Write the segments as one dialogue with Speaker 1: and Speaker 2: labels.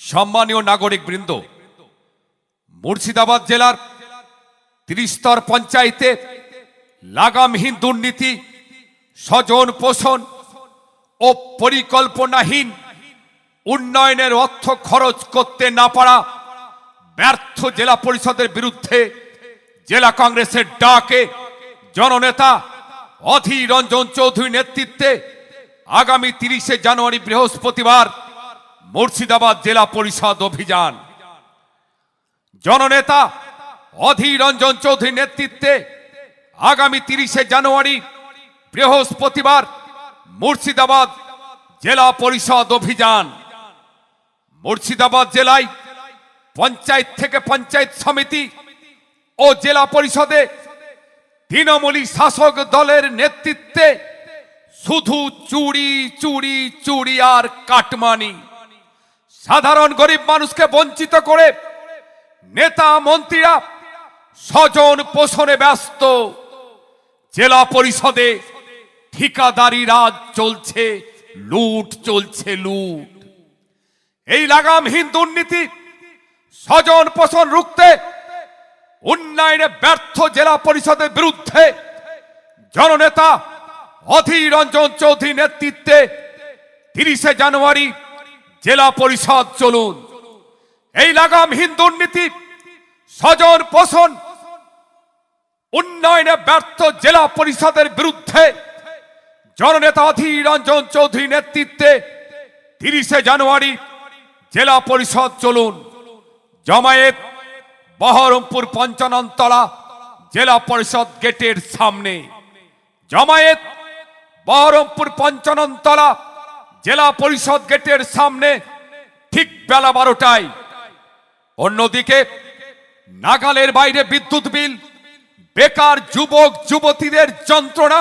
Speaker 1: সম্মানীয় নাগরিক বৃন্দ মুর্শিদাবাদ জেলার ত্রিস্তর পঞ্চায়েতে লাগামহীন দুর্নীতি, স্বজন পোষণ ও পরিকল্পনাহীন উন্নয়নের অর্থ খরচ করতে না পারা ব্যর্থ জেলা পরিষদের বিরুদ্ধে জেলা কংগ্রেসের ডাকে জননেতা অধীর রঞ্জন চৌধুরী নেতৃত্বে আগামী তিরিশে জানুয়ারি বৃহস্পতিবার মুর্শিদাবাদ জেলা পরিষদ অভিযান। জননেতা অধীর রঞ্জন চৌধুরী নেতৃত্বে আগামী তিরিশে জানুয়ারি বৃহস্পতিবার মুর্শিদাবাদ জেলা পরিষদ অভিযান। মুর্শিদাবাদ জেলায় পঞ্চায়েত থেকে পঞ্চায়েত সমিতি ও জেলা পরিষদে তৃণমূলী শাসক দলের নেতৃত্বে শুধু চুরি চুরি চুরি আর কাটমানি। সাধারণ গরিব মানুষকে বঞ্চিত করে নেতা, মন্ত্রীরা স্বজন পোষণে ব্যস্ত। জেলা পরিষদে ঠিকাদারি রাজ চলছে, লুট চলছে, লুট। এই লাগামহীন দুর্নীতি স্বজন পোষণ রুখতে, উন্নয়নে ব্যর্থ জেলা পরিষদের বিরুদ্ধে জননেতা অধীর রঞ্জন চৌধুরী নেতৃত্বে তিরিশে জানুয়ারি জেলা পরিষদ চলুন। এই লাগামহীন দুর্নীতি স্বজন পোষণ, উন্নয়নে ব্যর্থ জেলা পরিষদের বিরুদ্ধে জননেতা অধীর রঞ্জন চৌধুরী নেতৃত্বে তিরিশে জানুয়ারি জেলা পরিষদ চলুন। জমায়েত বহরমপুর পঞ্চাননতলা জেলা পরিষদ গেটের সামনে। জমায়েত বহরমপুর পঞ্চাননতলা জেলা পরিষদ গেটের সামনে ঠিক বেলা বারোটায়। অন্যদিকে নাগালের বাইরে বিদ্যুৎ বিল, বেকার যুবক, যুবতীদের যন্ত্রণা,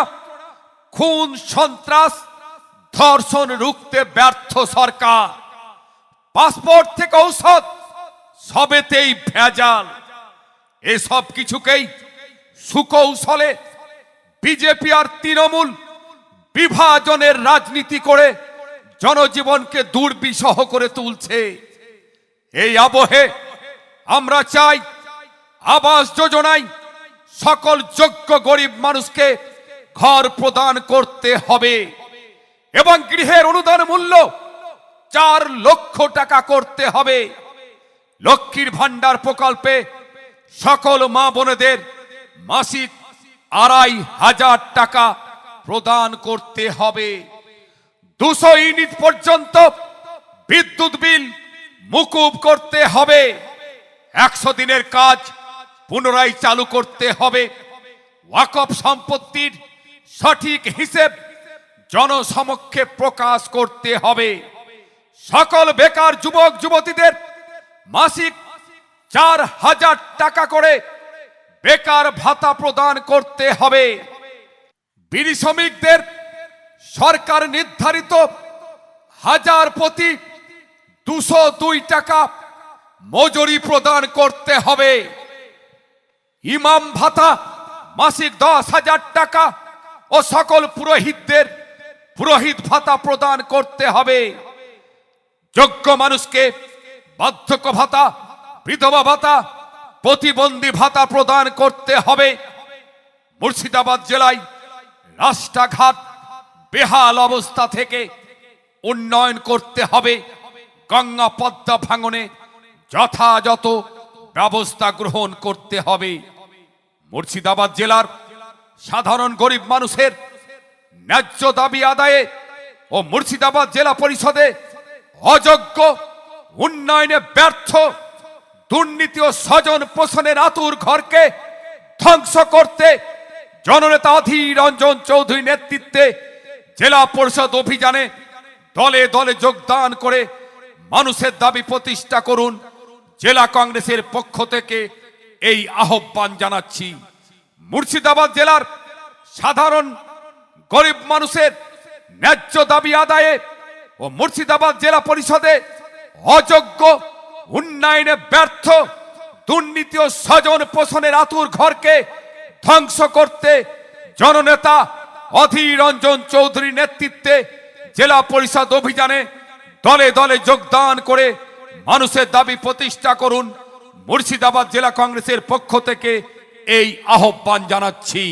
Speaker 1: খুন, সন্ত্রাস, ধর্ষণ রুখতে ব্যর্থ সরকার। পাসপোর্ট থেকে ঔষধ, সবেতেই ভেজাল। এসব কিছুকেই সুকৌশলে বিজেপি আর তৃণমূল বিভাজনের রাজনীতি করে জনজীবনকে দুর্বিষহ করে তুলছে। এই আবহে আমরা চাই আবাস যোজনায় সকল যোগ্য গরিব মানুষকে ঘর প্রদান করতে হবে এবং গৃহের অনুদান মূল্য চার লক্ষ টাকা করতে হবে। লক্ষ্মীর ভান্ডার প্রকল্পে সকল মা বোনেদের মাসিক আড়াই হাজার টাকা প্রদান করতে হবে। দুশো ইউনিট পর্যন্ত বিদ্যুৎ বিল মুকুব করতে হবে। একশো দিনের কাজ পুনরায় চালু করতে হবে। ওয়াকফ সম্পত্তির সঠিক হিসেব জনসমক্ষে প্রকাশ করতে হবে। সকল বেকার যুবক, যুবতীদের মাসিক চার হাজার টাকা করে বেকার ভাতা প্রদান করতে হবে। বিড়ি শ্রমিকদের সরকার নির্ধারিত হাজার প্রতি দুশো দুই টাকা মজুরি প্রদান করতে হবে। ইমাম ভাতা মাসিক দশ হাজার টাকা ও সকল পুরোহিতদের পুরোহিত ভাতা প্রদান করতে হবে। যোগ্য মানুষকে বার্ধক্য ভাতা, বিধবা ভাতা, প্রতিবন্ধী ভাতা প্রদান করতে হবে। মুর্শিদাবাদ জেলায় রাস্তাঘাট বেহাল অবস্থা থেকে উন্নয়ন করতে হবে। গঙ্গা পদ্মা ভাঙনে যথাযথ ব্যবস্থা গ্রহণ করতে হবে। মুর্শিদাবাদ জেলার সাধারণ গরিব মানুষের ন্যায্য দাবি আদায়ে ও মুর্শিদাবাদ জেলা পরিষদে অযোগ্য, উন্নয়নে ব্যর্থ, দুর্নীতি ও স্বজন পোষণের আতুর ঘরকে ধ্বংস করতে জননেতা অধীর রঞ্জন চৌধুরী নেতৃত্বে জেলা পরিষদ অভিযানে দলে দলে যোগদান করে মানুষের দাবি প্রতিষ্ঠা করুন। জেলা কংগ্রেসের পক্ষ থেকে এই আহ্বান জানাচ্ছি। মুর্শিদাবাদ জেলার সাধারণ গরিব মানুষের ন্যায্য দাবি আদায়ে ও মুর্শিদাবাদ জেলা পরিষদে অযোগ্য, উন্নয়নে ব্যর্থ, দুর্নীতি ও স্বজন পোষণের আতুর ঘরকে ধ্বংস করতে জননেতা অধীর রঞ্জন চৌধুরী নেতৃত্বে জেলা পরিষদ অভিযানে দলে দলে যোগদান করে মানুষের দাবি প্রতিষ্ঠা করুন মুর্শিদাবাদ জেলা কংগ্রেসের পক্ষ থেকে এই আহ্বান জানাচ্ছি।